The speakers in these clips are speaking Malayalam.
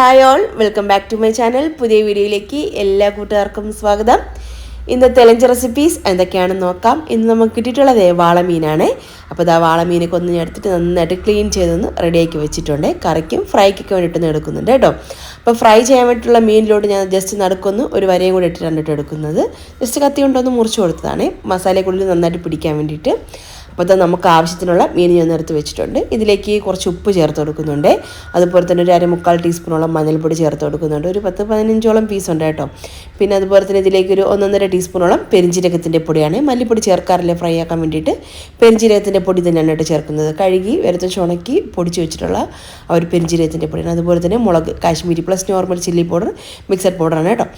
Hi all welcome back to my channel പുതിയ വീഡിയോയിലേക്ക് എല്ലാ കൂട്ടുകാർക്കും സ്വാഗതം. ഇന്ന് തെലഞ്ച് റെസിപ്പീസ് എന്തൊക്കെയാണെന്ന് നോക്കാം. ഇന്ന് നമുക്ക് കിട്ടിയിട്ടുള്ളത് വാളമീനാണ്. അപ്പോൾ ഇതാ വാളമീനൊക്കെ ഒന്ന് ഞാൻ എടുത്തിട്ട് നന്നായിട്ട് ക്ലീൻ ചെയ്തൊന്ന് റെഡിയാക്കി വെച്ചിട്ടുണ്ട്. കറിക്കും ഫ്രൈക്കൊക്കെ വേണ്ടിയിട്ട് എടുക്കുന്നുണ്ട് കേട്ടോ. അപ്പോൾ ഫ്രൈ ചെയ്യാൻ വേണ്ടിയിട്ടുള്ള മീനിലോട്ട് ഞാൻ ജസ്റ്റ് നടക്കൊന്ന് ഒരു വരയും കൂടി ഇട്ടിട്ടാണ് കേട്ടോ എടുക്കുന്നത്. ജസ്റ്റ് കത്തി കൊണ്ടൊന്ന് മുറിച്ച് കൊടുത്തതാണ്. മസാലയ്ക്കുള്ളിൽ നന്നായിട്ട് പിടിക്കാൻ വേണ്ടിയിട്ട്. അപ്പോൾ ഇത് നമുക്ക് ആവശ്യത്തിനുള്ള മീൻ ഞാൻ നിരത്ത് വെച്ചിട്ടുണ്ട്. ഇതിലേക്ക് കുറച്ച് ഉപ്പ് ചേർത്ത് കൊടുക്കുന്നുണ്ട്. അതുപോലെ തന്നെ ഒരു അരമുക്കാൽ ടീസ്പൂണോളം മഞ്ഞൾപ്പൊടി ചേർത്ത് കൊടുക്കുന്നുണ്ട്. ഒരു പത്ത് പതിനഞ്ചോളം പീസ് ഉണ്ട് കേട്ടോ. പിന്നെ അതുപോലെ തന്നെ ഇതിലേക്ക് ഒരു ഒന്നൊന്നര ടീസ്പൂണോളം പെരിഞ്ചീരകത്തിന്റെ പൊടിയാണ്. മല്ലിപ്പൊടി ചേർക്കാറില്ല ഫ്രൈ ആക്കാൻ വേണ്ടിയിട്ട്. പെരിഞ്ചീരകത്തിന്റെ പൊടി തന്നെയാണ് കേട്ടോ ചേർക്കുന്നത്. കഴുകി വെറുതെ ചുണക്കി പൊടിച്ച് വെച്ചിട്ടുള്ള ആ ഒരു പെരിഞ്ചീരകത്തിന്റെ പൊടിയാണ്. അതുപോലെ തന്നെ മുളക് Kashmiri plus normal chilli powder mixed പൗഡറാണ് കേട്ടോ.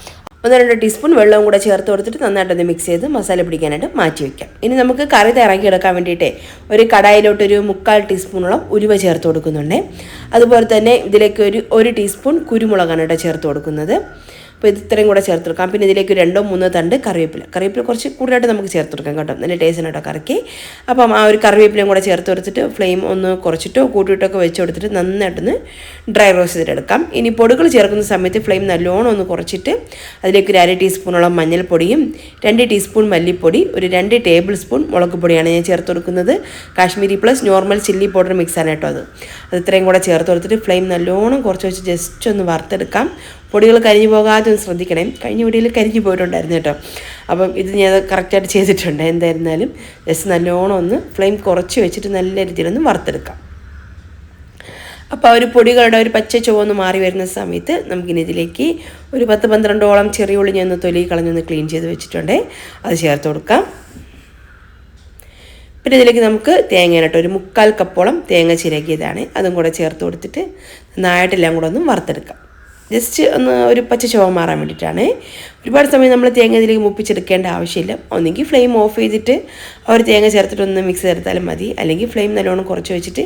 ഒന്ന് രണ്ട് ടീസ്പൂൺ വെള്ളവും കൂടെ ചേർത്ത് കൊടുത്തിട്ട് നന്നായിട്ടൊന്ന് മിക്സ് ചെയ്ത് മസാല പിടിക്കാനായിട്ട് മാറ്റി വയ്ക്കാം ഇനി നമുക്ക് കറി തയ്യാറാക്കി എടുക്കാൻ വേണ്ടിയിട്ട് ഒരു കടായിലോട്ട് ഒരു മുക്കാൽ ടീസ്പൂണോളം ഉരുവ ചേർത്ത് കൊടുക്കുന്നുണ്ട്. അതുപോലെ തന്നെ ഇതിലേക്ക് ഒരു ഒരു ടീസ്പൂൺ കുരുമുളകാണ് കേട്ടോ ചേർത്ത് കൊടുക്കുന്നത്. അപ്പോൾ ഇത് ഇത്രയും കൂടെ ചേർത്ത് കൊടുക്കാം. പിന്നെ ഇതിലേക്ക് രണ്ടോ മൂന്നോ തണ്ട് കറിവേപ്പില. കറിവേപ്പില കുറച്ച് കൂടുതലായിട്ട് നമുക്ക് ചേർത്ത് കൊടുക്കാം കേട്ടോ. നല്ല ടേസ്റ്റ് കേട്ടോ കറിക്ക്. അപ്പം ആ ഒരു കറിവേപ്പിലയും കൂടെ ചേർത്ത് കൊടുത്തിട്ട് ഫ്ലെയിം ഒന്ന് കുറച്ചിട്ടോ കൂട്ടിയിട്ടൊക്കെ വെച്ച് കൊടുത്തിട്ട് നന്നായിട്ടൊന്ന് ഡ്രൈ റോസ്റ്റ് ചെയ്തെടുക്കാം ഇനി പൊടികൾ ചേർക്കുന്ന സമയത്ത് ഫ്ലെയിം നല്ലോണം ഒന്ന് കുറച്ചിട്ട് അതിലേക്ക് ഒരു അര ടീസ്പൂണോളം മഞ്ഞൾപ്പൊടിയും രണ്ട് ടീസ്പൂൺ മല്ലിപ്പൊടി ഒരു രണ്ട് ടേബിൾ സ്പൂൺ മുളക് പൊടിയാണ് ഞാൻ ചേർത്ത് കൊടുക്കുന്നത്. Kashmiri plus normal chilli powder മിക്സാണ് കേട്ടോ അത്. അത് ഇത്രയും കൂടെ ചേർത്ത് കൊടുത്തിട്ട് ഫ്ലെയിം നല്ലോണം കുറച്ച് വെച്ച് ജസ്റ്റ് ഒന്ന് വറുത്തെടുക്കാം. പൊടികൾ കരിഞ്ഞു പോകാതെ ശ്രദ്ധിക്കണേ. കഴിഞ്ഞ വീഡിയോയിൽ കരിഞ്ഞു പോയിട്ടുണ്ടായിരുന്നു കേട്ടോ. അപ്പം ഇത് ഞാൻ കറക്റ്റായിട്ട് ചെയ്തിട്ടുണ്ട്. എന്തായിരുന്നാലും ജസ്റ്റ് നല്ലോണം ഒന്ന് ഫ്ലെയിം കുറച്ച് വെച്ചിട്ട് നല്ല രീതിയിലൊന്ന് വറുത്തെടുക്കാം. അപ്പോൾ ആ ഒരു പൊടികളുടെ ഒരു പച്ച ചുവന്ന് മാറി വരുന്ന സമയത്ത് നമുക്കിനി ഇതിലേക്ക് ഒരു പത്ത് പന്ത്രണ്ടോളം ചെറിയ ഉള്ളി ഞാൻ ഒന്ന് തൊലി കളഞ്ഞൊന്ന് ക്ലീൻ ചെയ്ത് വെച്ചിട്ടുണ്ട്. അത് ചേർത്ത് കൊടുക്കാം. പിന്നെ ഇതിലേക്ക് നമുക്ക് തേങ്ങ കേട്ടോ ഒരു മുക്കാൽ കപ്പോളം തേങ്ങ ചിരകിയതാണ്. അതും കൂടെ ചേർത്ത് കൊടുത്തിട്ട് നന്നായിട്ടെല്ലാം കൂടെ ഒന്ന് വറുത്തെടുക്കാം. ജസ്റ്റ് ഒന്ന് ഒരു പച്ച ചുവ മാറാൻ വേണ്ടിയിട്ടാണ്. ഒരുപാട് സമയം നമ്മൾ തേങ്ങ ഇതിലേക്ക് മുപ്പിച്ചെടുക്കേണ്ട ആവശ്യമില്ല. ഒന്നെങ്കിൽ ഫ്ലെയിം ഓഫ് ചെയ്തിട്ട് ആ ഒരു തേങ്ങ ചേർത്തിട്ടൊന്ന് മിക്സ് ചേർത്താലും മതി. അല്ലെങ്കിൽ ഫ്ലെയിം നല്ലോണം കുറച്ച് വെച്ചിട്ട്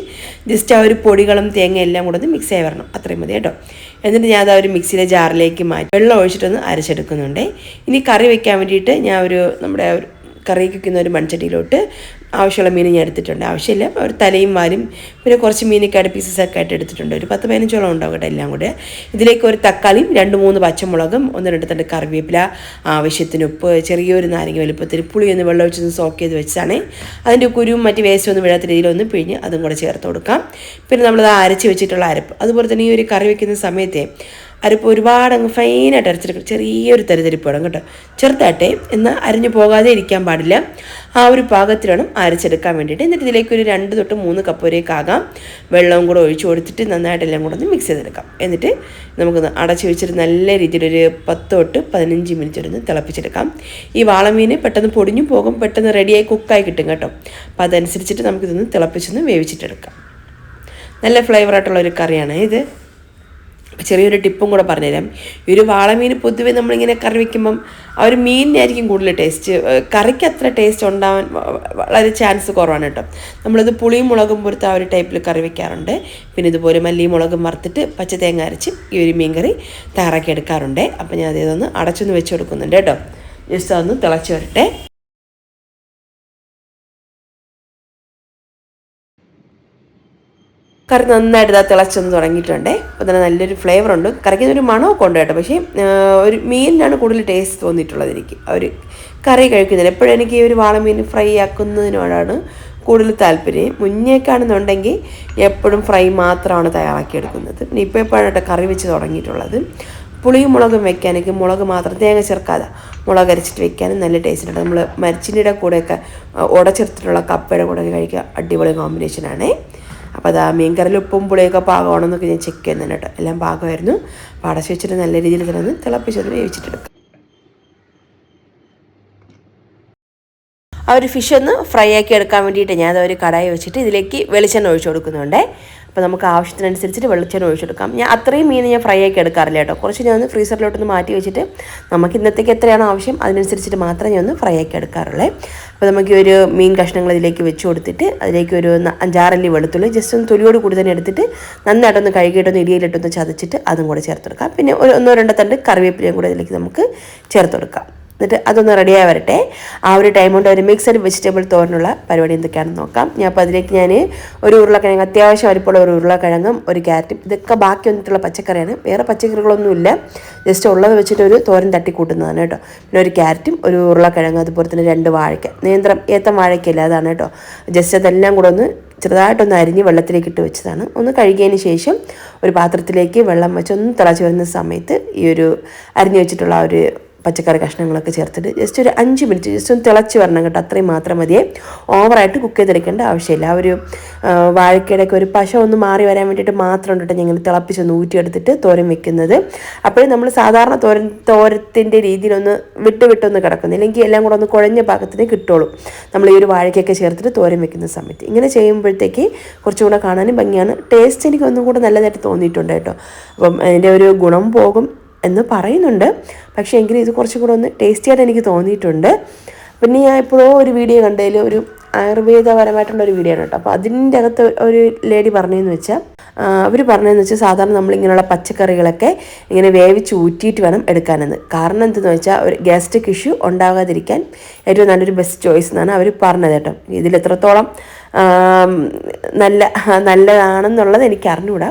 ജസ്റ്റ് ആ ഒരു പൊടികളും തേങ്ങ എല്ലാം കൂടെ ഒന്ന് മിക്സ് ആയി വരണം. അത്രയും മതി കേട്ടോ. എന്നിട്ട് ഞാൻ അത് ഒരു മിക്സിയിലെ ജാറിലേക്ക് മാറ്റി വെള്ളം ഒഴിച്ചിട്ടൊന്ന് അരച്ചെടുക്കുന്നുണ്ട്. ഇനി കറി വെക്കാൻ വേണ്ടിയിട്ട് ഞാൻ ഒരു നമ്മുടെ ഒരു കറി വയ്ക്കുന്ന ഒരു മൺചട്ടിയിലോട്ട് ആവശ്യമുള്ള മീൻ ഞാൻ എടുത്തിട്ടുണ്ട്. ആവശ്യമില്ല. ഒരു തലയും വാലും പിന്നെ കുറച്ച് മീനൊക്കെ ആയിട്ട് പീസസ് ഒക്കെ ആയിട്ട് എടുത്തിട്ടുണ്ട്. ഒരു പത്ത് പതിനഞ്ചോളം ഉണ്ടാവും കേട്ടോ എല്ലാം കൂടെ. ഇതിലേക്ക് ഒരു തക്കാളിയും രണ്ട് മൂന്ന് പച്ചമുളകും ഒന്ന് രണ്ട് തണ്ട് കറിവേപ്പില ആവശ്യത്തിന് ഉപ്പ് ചെറിയൊരു നാരങ്ങ വലുപ്പത്തിൽ പുളി ഒന്ന് വെള്ളം ഒഴിച്ചൊന്ന് സോക്ക് ചെയ്ത് വെച്ചാണ് അതിന്റെ കുരുവും മറ്റ് വേസ്റ്റ് ഒന്നും വീഴാത്ത രീതിയിൽ ഒന്ന് പിഴിഞ്ഞ് അതും കൂടെ ചേർത്ത് കൊടുക്കാം. പിന്നെ നമ്മളത് അരച്ച് വെച്ചിട്ടുള്ള അരപ്പ്. അതുപോലെ തന്നെ ഈ ഒരു കറി വയ്ക്കുന്ന സമയത്തെ അരപ്പ് ഒരുപാട് അങ്ങ് ഫൈനായിട്ട് അരച്ചെടുക്കണം ചെറിയൊരു തരിതരിപ്പ് വേണം കേട്ടോ. ചെറുതായിട്ടെ എന്നാൽ അരിഞ്ഞു പോകാതെ ഇരിക്കാൻ പാടില്ല. ആ ഒരു പാകത്തിൽ വേണം അരച്ചെടുക്കാൻ വേണ്ടിയിട്ട്. എന്നിട്ട് ഇതിലേക്ക് ഒരു രണ്ട് തൊട്ട് മൂന്ന് കപ്പ് വരെയൊക്കെ വെള്ളവും കൂടെ ഒഴിച്ചു കൊടുത്തിട്ട് നന്നായിട്ട് എല്ലാം കൂടെ ഒന്ന് മിക്സ് ചെയ്തെടുക്കാം. എന്നിട്ട് നമുക്ക് അടച്ച് വെച്ചിട്ട് നല്ല രീതിയിലൊരു പത്ത് തൊട്ട് പതിനഞ്ച് മിനിറ്റ് ഒന്ന് തിളപ്പിച്ചെടുക്കാം. ഈ വാളമീൻ പെട്ടെന്ന് പൊടിഞ്ഞു പോകും. പെട്ടെന്ന് റെഡിയായി കുക്കായി കിട്ടും കേട്ടോ. അപ്പോൾ അതനുസരിച്ചിട്ട് നമുക്കിതൊന്ന് തിളപ്പിച്ചൊന്ന് വേവിച്ചിട്ടെടുക്കാം. നല്ല ഫ്ലേവറായിട്ടുള്ള ഒരു കറിയാണ് ഇത്. ചെറിയൊരു ടിപ്പും കൂടെ പറഞ്ഞുതരാം. ഈ ഒരു വാളമീൻ പൊതുവെ നമ്മളിങ്ങനെ കറി വയ്ക്കുമ്പം ആ ഒരു മീനിനായിരിക്കും കൂടുതൽ ടേസ്റ്റ്. കറിക്ക് അത്ര ടേസ്റ്റ് ഉണ്ടാവാൻ വളരെ ചാൻസ് കുറവാണ് കേട്ടോ. നമ്മളിത് പുളിയും മുളകും പൊരുത്ത് ആ ഒരു ടൈപ്പിൽ കറി വയ്ക്കാറുണ്ട് പിന്നെ ഇതുപോലെ മല്ലിയും മുളകും വറുത്തിട്ട് പച്ച തേങ്ങ അരച്ച് ഈ ഒരു മീൻ കറി തയ്യാറാക്കി എടുക്കാറുണ്ട്. അപ്പം ഞാൻ അതേതൊന്ന് അടച്ചൊന്ന് വെച്ച് കൊടുക്കുന്നുണ്ട് കേട്ടോ. ജസ്റ്റ് അതൊന്ന് തിളച്ച് വരട്ടെ. കറി നന്നായിട്ട് ഇതാ തിളച്ചൊന്ന് തുടങ്ങിയിട്ടുണ്ട്. അപ്പോൾ തന്നെ നല്ലൊരു ഫ്ലേവർ ഉണ്ട്. കറിക്ക് ഒരു മണമൊക്കെ ഉണ്ട് കേട്ടോ. പക്ഷേ ഒരു മീനിനാണ് കൂടുതൽ ടേസ്റ്റ് തോന്നിയിട്ടുള്ളത് എനിക്ക്. ഒരു കറി കഴിക്കുന്നതിന്. എപ്പോഴും എനിക്ക് ഈ ഒരു വാളമീൻ ഫ്രൈ ആക്കുന്നതിനോടാണ് കൂടുതൽ താല്പര്യം. മുന്നേക്കാണെന്നുണ്ടെങ്കിൽ എപ്പോഴും ഫ്രൈ മാത്രമാണ് തയ്യാറാക്കിയെടുക്കുന്നത്. പിന്നെ ഇപ്പോൾ എപ്പോഴാണ് കേട്ടോ കറി വെച്ച് തുടങ്ങിയിട്ടുള്ളത്. പുളിയും മുളകും വെക്കാനൊക്കെ മുളക് മാത്രം തേങ്ങ ചേർക്കാതെ മുളക് അരച്ചിട്ട് വെക്കാനും നല്ല ടേസ്റ്റ് ഉണ്ട്. നമ്മൾ മരിച്ചിന്റെ കൂടെയൊക്കെ ഉടച്ചെടുത്തിട്ടുള്ള കപ്പയുടെ കൂടെ കഴിക്കുക അടിപൊളി കോമ്പിനേഷനാണേ അപ്പോൾ അത് ആ മീൻകറിയിൽ ഉപ്പും പുളിയൊക്കെ പാകമാണെന്നൊക്കെ ഞാൻ ചെക്ക് ചെയ്യുന്നുണ്ട് കേട്ടോ. എല്ലാം പാകമായിരുന്നു. അപ്പോൾ അടച്ച് വെച്ചിട്ട് നല്ല രീതിയിൽ തന്നെ തിളപ്പിച്ചത് വേവിച്ചിട്ടെടുക്കും. ആ ഒരു ഫിഷ് ഒന്ന് ഫ്രൈ ആക്കി എടുക്കാൻ വേണ്ടിയിട്ട് ഞാൻ ഒരു കടായി വെച്ചിട്ട് ഇതിലേക്ക് വെളിച്ചെണ്ണ ഒഴിച്ചു കൊടുക്കുന്നുണ്ട്. അപ്പോൾ നമുക്ക് ആവശ്യത്തിനനുസരിച്ചിട്ട് വെളിച്ചെണ്ണ ഒഴിച്ചെടുക്കാം. ഞാൻ അത്രയും മീൻ ഞാൻ ഫ്രൈ ആക്കി എടുക്കാറില്ല കേട്ടോ. കുറച്ച് ഞാൻ ഒന്ന് ഫ്രീസറിലോട്ടൊന്ന് മാറ്റി വെച്ചിട്ട് നമുക്ക് ഇന്നത്തേക്ക് എത്രയാണ് ആവശ്യം? അതിനനുസരിച്ചിട്ട് മാത്രമേ ഞാൻ ഒന്ന് ഫ്രൈ ആക്കി എടുക്കാറുള്ളൂ. അപ്പോൾ നമുക്ക് ഒരു മീൻ കഷ്ണങ്ങൾ ഇതിലേക്ക് വെച്ച് കൊടുത്തിട്ട് അതിലേക്ക് ഒരു അഞ്ചാറല്ലി വെളുത്തുള്ളി ജസ്റ്റ് ഒന്ന് തൊലിയോട് കൂടി തന്നെ എടുത്തിട്ട് നന്നായിട്ടൊന്ന് കഴുകിയിട്ടൊന്ന് ഇടിയിലിട്ടൊന്ന് ചതച്ചിട്ട് അതും കൂടെ ചേർത്ത് കൊടുക്കാം പിന്നെ ഒരു ഒന്നോ രണ്ടോ തണ്ട് കറിവേപ്പിലയും കൂടെ ഇതിലേക്ക് നമുക്ക് ചേർത്ത് കൊടുക്കാം എന്നിട്ട് അതൊന്ന് റെഡിയായി വരട്ടെ. ആ ഒരു ടൈം കൊണ്ട് ഒരു മിക്സഡ് വെജിറ്റബിൾ തോരനുള്ള പരിപാടി എന്തൊക്കെയാണെന്ന് നോക്കാം. ഞാൻ അപ്പോൾ അതിലേക്ക് ഞാൻ ഒരു ഉരുളക്കിഴങ്ങ് അത്യാവശ്യം അരിപ്പുള്ള ഒരു ഉരുളക്കിഴങ്ങും ഒരു ക്യാരറ്റും ഇതൊക്കെ ബാക്കി വന്നിട്ടുള്ള പച്ചക്കറിയാണ്. വേറെ പച്ചക്കറികളൊന്നുമില്ല ജസ്റ്റ് ഉള്ളത് വെച്ചിട്ട് ഒരു തോരൻ തട്ടി തട്ടിക്കൂട്ടുന്നതാണ് കേട്ടോ. പിന്നെ ഒരു ക്യാരറ്റും ഒരു ഉരുളക്കിഴങ്ങ് അതുപോലെ തന്നെ രണ്ട് വാഴയ്ക്ക നേന്ത്രം ഏത്തം വാഴയ്ക്കല്ല അതാണ് കേട്ടോ. ജസ്റ്റ് അതെല്ലാം കൂടെ ഒന്ന് ചെറുതായിട്ടൊന്ന് അരിഞ്ഞ് വെള്ളത്തിലേക്ക് ഇട്ട് വെച്ചതാണ്. ഒന്ന് കഴുകിയതിന് ശേഷം ഒരു പാത്രത്തിലേക്ക് വെള്ളം വെച്ച് ഒന്ന് തിളച്ച് വരുന്ന സമയത്ത് ഈ ഒരു അരിഞ്ഞു വെച്ചിട്ടുള്ള ഒരു പച്ചക്കറി കഷ്ണങ്ങളൊക്കെ ചേർത്തിട്ട് ജസ്റ്റ് ഒരു അഞ്ച് മിനിറ്റ് ജസ്റ്റ് ഒന്ന് തിളച്ച് വരണം കേട്ടോ. അത്രയും മാത്രം മതിയേ. ഓവറായിട്ട് കുക്ക് ചെയ്തെടുക്കേണ്ട ആവശ്യമില്ല. ആ ഒരു വാഴക്കയുടെയൊക്കെ ഒരു പശ ഒന്ന് മാറി വരാൻ വേണ്ടിയിട്ട് മാത്രം കേട്ടോ ഞങ്ങൾ തിളപ്പിച്ചൊന്ന് ഊറ്റിയെടുത്തിട്ട് തോരൻ വെക്കുന്നത്. അപ്പോഴും നമ്മൾ സാധാരണ തോരൻ തോരത്തിന്റെ രീതിയിലൊന്ന് വിട്ട് വിട്ടൊന്ന് കിടക്കുന്നു. ഇല്ലെങ്കിൽ എല്ലാം കൂടെ ഒന്ന് കുഴഞ്ഞ പാകത്തിന് കിട്ടുള്ളൂ. നമ്മൾ ഈ ഒരു വാഴയ്ക്കൊക്കെ ചേർത്തിട്ട് തോരൻ വെക്കുന്ന സമയത്ത്. ഇങ്ങനെ ചെയ്യുമ്പോഴത്തേക്ക് കുറച്ചും കൂടെ കാണാനും ഭംഗിയാണ്. ടേസ്റ്റ് എനിക്ക് ഒന്നും കൂടെ നല്ലതായിട്ട് തോന്നിയിട്ടുണ്ട് കേട്ടോ. അപ്പം അതിന്റെ ഒരു ഗുണം പോകും. എന്ന് പറയുന്നുണ്ട്. പക്ഷേ എങ്കിലും ഇത് കുറച്ചും കൂടെ ഒന്ന് ടേസ്റ്റിയായിട്ട് എനിക്ക് തോന്നിയിട്ടുണ്ട്. പിന്നെ ഞാൻ ഇപ്പോഴോ ഒരു വീഡിയോ കണ്ടതിൽ ഒരു ആയുർവേദപരമായിട്ടുള്ള ഒരു വീഡിയോ ആണ് കേട്ടോ. അപ്പോൾ അതിന്റെ അകത്ത് ഒരു ലേഡി പറഞ്ഞതെന്ന് വെച്ചാൽ അവർ പറഞ്ഞതെന്ന് വെച്ചാൽ സാധാരണ നമ്മളിങ്ങനെയുള്ള പച്ചക്കറികളൊക്കെ ഇങ്ങനെ വേവിച്ച് ഊറ്റിയിട്ട് വേണം എടുക്കാനെന്ന്. കാരണം എന്തെന്ന് വെച്ചാൽ ഒരു ഗ്യാസ്ട്രിക് ഇഷ്യൂ ഉണ്ടാകാതിരിക്കാൻ ഏറ്റവും നല്ലൊരു ബെസ്റ്റ് ചോയ്സ് എന്നാണ് അവർ പറഞ്ഞത് കേട്ടോ. ഇതിൽ എത്രത്തോളം നല്ല നല്ലതാണെന്നുള്ളത് എനിക്ക് അറിഞ്ഞുകൂടാ.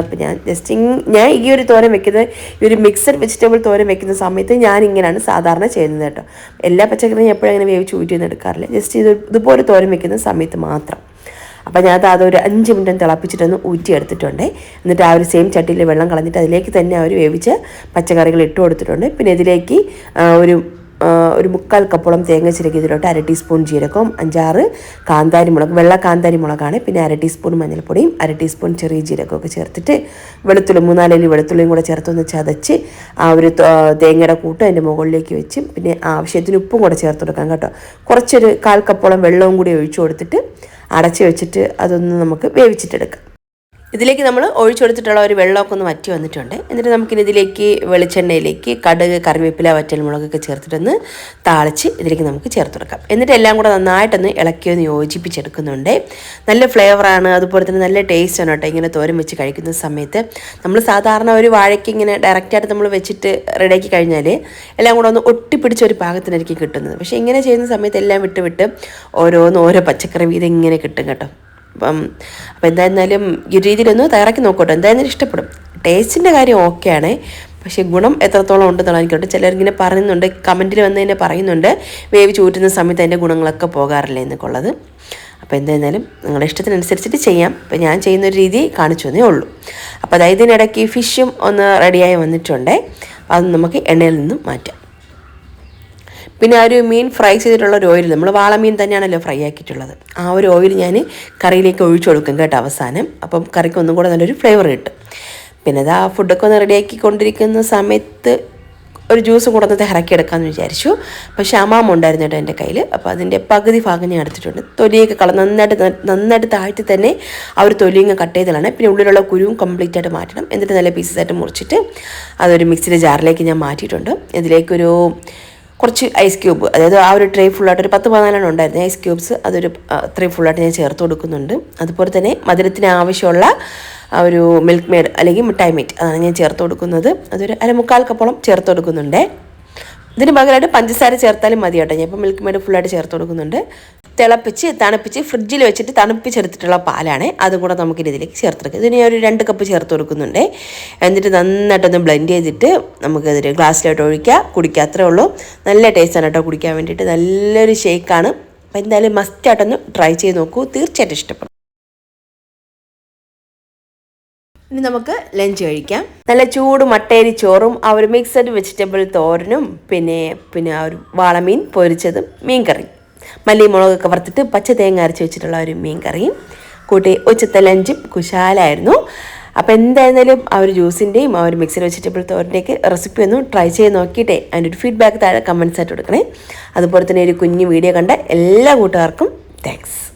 അപ്പം ഞാൻ ജസ്റ്റ് ഞാൻ ഈ ഒരു തോരൻ വെക്കുന്നത് ഈ ഒരു മിക്സഡ് വെജിറ്റബിൾ തോരൻ വെക്കുന്ന സമയത്ത് ഞാൻ ഇങ്ങനെയാണ് സാധാരണ ചെയ്യുന്നത് കേട്ടോ. എല്ലാ പച്ചക്കറിയും എപ്പോഴും അങ്ങനെ വേവിച്ച് ഊറ്റിയൊന്നും എടുക്കാറില്ല. ജസ്റ്റ് ഇത് ഇതുപോലെ തോരൻ വെക്കുന്ന സമയത്ത് മാത്രം. അപ്പോൾ ഞാൻ അതൊരു ഒരു അഞ്ച് മിനിറ്റ് തിളപ്പിച്ചിട്ടൊന്ന് ഊറ്റി എടുത്തിട്ടുണ്ട്. എന്നിട്ട് ആ ഒരു സെയിം ചട്ടിയിൽ വെള്ളം കളഞ്ഞിട്ട് അതിലേക്ക് തന്നെ അവർ വേവിച്ച് പച്ചക്കറികൾ ഇട്ട് കൊടുത്തിട്ടുണ്ട്. പിന്നെ ഇതിലേക്ക് ഒരു ഒരു മുക്കാൽ കപ്പോളം തേങ്ങ ചിരകിയതിലോട്ട് അര ടീസ്പൂൺ ജീരകവും അഞ്ചാറ് കാന്താരി മുളക് വെള്ള കാന്താരി മുളകാണ്. പിന്നെ അര ടീസ്പൂൺ മഞ്ഞൾപ്പൊടിയും അര ടീസ്പൂൺ ചെറിയ ജീരകമൊക്കെ ചേർത്തിട്ട് വെളുത്തുള്ളി മൂന്നാലല്ലി വെളുത്തുള്ളിയും കൂടെ ചേർത്തൊന്ന് ചതച്ച് ആ ഒരു തേങ്ങയുടെ കൂട്ട് അതിന്റെ മുകളിലേക്ക് വെച്ച് പിന്നെ ആവശ്യത്തിന് ഉപ്പും കൂടെ ചേർത്ത് കൊടുക്കാം കേട്ടോ. കുറച്ചൊരു കാൽ കപ്പോളം വെള്ളവും കൂടി ഒഴിച്ചു കൊടുത്തിട്ട് അടച്ചു വെച്ചിട്ട് അതൊന്ന് നമുക്ക് വേവിച്ചിട്ടെടുക്കാം. ഇതിലേക്ക് നമ്മൾ ഒഴിച്ചെടുത്തിട്ടുള്ള ഒരു വെള്ളമൊക്കെ ഒന്ന് വറ്റി വന്നിട്ടുണ്ട്. എന്നിട്ട് നമുക്കിനി ഇതിലേക്ക് വെളിച്ചെണ്ണയിലേക്ക് കടുക് കറിവേപ്പില വറ്റൽമുളകൊക്കെ ചേർത്തിട്ടൊന്ന് താളിച്ച് ഇതിലേക്ക് നമുക്ക് ചേർത്ത് കൊടുക്കാം. എന്നിട്ട് എല്ലാം കൂടെ നന്നായിട്ടൊന്ന് ഇളക്കി ഒന്ന് യോജിപ്പിച്ചെടുക്കുന്നുണ്ട്. നല്ല ഫ്ലേവറാണ് അതുപോലെ തന്നെ നല്ല ടേസ്റ്റ് ആണ് കേട്ടോ ഇങ്ങനെ തോരൻ വെച്ച് കഴിക്കുന്ന സമയത്ത്. നമ്മൾ സാധാരണ ഒരു വാഴയ്ക്ക് ഇങ്ങനെ ഡയറക്റ്റായിട്ട് നമ്മൾ വെച്ചിട്ട് റെഡിയാക്കി കഴിഞ്ഞാൽ എല്ലാം കൂടെ ഒന്ന് ഒട്ടിപ്പിടിച്ച ഒരു പാകത്തിനായിരിക്കും കിട്ടുന്നത്. പക്ഷേ ഇങ്ങനെ ചെയ്യുന്ന സമയത്ത് എല്ലാം വിട്ട് വിട്ട് ഓരോന്ന് ഓരോ പച്ചക്കറി വീതം ഇങ്ങനെ കിട്ടും കേട്ടോ. അപ്പം അപ്പോൾ എന്തായിരുന്നാലും ഈ രീതിയിലൊന്ന് തയ്യാറാക്കി നോക്കട്ടോ. എന്തായിരുന്നാലും ഇഷ്ടപ്പെടും. ടേസ്റ്റിന്റെ കാര്യം ഓക്കെയാണ്. പക്ഷേ ഗുണം എത്രത്തോളം ഉണ്ടെന്നുള്ള എനിക്കുണ്ട് ചിലരിങ്ങനെ പറയുന്നുണ്ട്. കമന്റിൽ വന്ന് തന്നെ പറയുന്നുണ്ട്. വേവി ചൂറ്റുന്ന സമയത്ത് അതിന്റെ ഗുണങ്ങളൊക്കെ പോകാറില്ല എന്നൊക്കെ ഉള്ളത് അപ്പോൾ എന്തായിരുന്നാലും നിങ്ങളുടെ ഇഷ്ടത്തിനനുസരിച്ചിട്ട് ചെയ്യാം. അപ്പോൾ ഞാൻ ചെയ്യുന്ന ഒരു രീതി കാണിച്ചു തന്നേ ഉള്ളൂ. അപ്പോൾ അതായത് ഇതിനിടയ്ക്ക് ഫിഷും ഒന്ന് റെഡിയായി വന്നിട്ടുണ്ട്. അത് നമുക്ക് എണ്ണയിൽ നിന്നും മാറ്റാം. പിന്നെ ആ ഒരു മീൻ ഫ്രൈ ചെയ്തിട്ടുള്ള ഒരു ഓയിൽ നമ്മൾ വാളമീൻ തന്നെയാണല്ലോ ഫ്രൈ ആക്കിയിട്ടുള്ളത്. ആ ഒരു ഓയിൽ ഞാൻ കറിയിലേക്ക് ഒഴിച്ചു കൊടുക്കും കേട്ടോ അവസാനം. അപ്പം കറിക്ക് ഒന്നും കൂടെ നല്ലൊരു ഫ്ലേവർ കിട്ടും. പിന്നെ അത് ആ ഫുഡൊക്കെ ഒന്ന് റെഡിയാക്കി കൊണ്ടിരിക്കുന്ന സമയത്ത് ഒരു ജ്യൂസ് കൂടെ ഒന്ന് ഇറക്കിയെടുക്കാമെന്ന് വിചാരിച്ചു. പക്ഷേ അമാമ ഉണ്ടായിരുന്നു കേട്ടോ എന്റെ കയ്യിൽ അപ്പോൾ അതിന്റെ പകുതി ഭാഗം ഞാൻ എടുത്തിട്ടുണ്ട്. തൊലിയൊക്കെ കള നന്നായിട്ട് നന്നായിട്ട് താഴ്ത്തി തന്നെ ആ ഒരു തൊലിയങ്ങ് കട്ട് ചെയ്തതാണ്. പിന്നെ ഉള്ളിലുള്ള കുരുവും കംപ്ലീറ്റ് ആയിട്ട് മാറ്റണം. എന്നിട്ട് നല്ല പീസസ് ആയിട്ട് മുറിച്ചിട്ട് അതൊരു മിക്സിയുടെ ജാറിലേക്ക് ഞാൻ മാറ്റിയിട്ടുണ്ട്. ഇതിലേക്കൊരു കുറച്ച് ഐസ് ക്യൂബ് അതായത് ആ ഒരു ട്രേ ഫുള്ളായിട്ട് ഒരു പത്ത് പതിനാലെണ്ണം ഉണ്ടായിരുന്നു. ഐസ് ക്യൂബ്സ് അതൊരു അത്രയും ഫുള്ളായിട്ട് ഞാൻ ചേർത്ത് കൊടുക്കുന്നുണ്ട്. അതുപോലെ തന്നെ മധുരത്തിന് ആവശ്യമുള്ള ആ ഒരു മിൽക്ക് മെയ്ഡ് അല്ലെങ്കിൽ മിഠായി മീറ്റ് അതാണ് ഞാൻ ചേർത്ത് കൊടുക്കുന്നത്. അതൊരു അരമുക്കാൽ കപ്പോളം ചേർത്ത് കൊടുക്കുന്നുണ്ട്. ഇതിന് പകരമായിട്ട് പഞ്ചസാര ചേർത്താലും മതി കേട്ടോ ഞാൻ ഇപ്പോൾ മിൽക്ക് മെയ്ഡ് ഫുള്ളായിട്ട് ചേർത്ത് കൊടുക്കുന്നുണ്ട്. തിളപ്പിച്ച് തണുപ്പിച്ച് ഫ്രിഡ്ജിൽ വെച്ചിട്ട് തണുപ്പിച്ചെടുത്തിട്ടുള്ള പാലാണ് അതും കൂടെ ഇതിലേക്ക് ചേർത്തെടുക്കുക ഇതിന് ഒരു രണ്ട് കപ്പ് ചേർത്ത് കൊടുക്കുന്നുണ്ട്. എന്നിട്ട് നന്നായിട്ടൊന്ന് ബ്ലെൻഡ് ചെയ്തിട്ട് നമുക്കതിൽ ഗ്ലാസ്സിലോട്ട് ഒഴിക്കുക കുടിക്കുക അത്രേ ഉള്ളൂ. നല്ല ടേസ്റ്റാണ് കേട്ടോ കുടിക്കാൻ വേണ്ടിയിട്ട്. നല്ലൊരു ഷേക്കാണ് അപ്പോൾ എന്തായാലും മസ്റ്റായിട്ടൊന്ന് ട്രൈ ചെയ്ത് നോക്കൂ. തീർച്ചയായിട്ടും ഇഷ്ടപ്പെടും. ഇനി നമുക്ക് ലഞ്ച് കഴിക്കാം. നല്ല ചൂട് മട്ടേരി ചോറും ആ ഒരു മിക്സഡ് വെജിറ്റബിൾ തോരനും പിന്നെ പിന്നെ ആ ഒരു വാളമീൻ പൊരിച്ചതും മീൻ കറി മല്ലി മുളകൊക്കെ വറുത്തിട്ട് പച്ച തേങ്ങ അരച്ച് വെച്ചിട്ടുള്ള ഒരു മീൻ കറിയും കൂട്ടി ഉച്ചത്തെ ലഞ്ചും കുശാലായിരുന്നു. അപ്പോൾ എന്തായിരുന്നാലും ആ ഒരു ജ്യൂസിന്റെയും ആ ഒരു മിക്സഡ് വെജിറ്റബിൾ തോരന്റെയൊക്കെ റെസിപ്പി ഒന്ന് ട്രൈ ചെയ്ത് നോക്കിയിട്ടേ അതിന്റെ ഒരു ഫീഡ്ബാക്ക് താഴെ കമൻസ് ആയിട്ട് കൊടുക്കണേ. അതുപോലെ തന്നെ ഒരു കുഞ്ഞു വീഡിയോ കണ്ട എല്ലാ കൂട്ടുകാർക്കും താങ്ക്സ്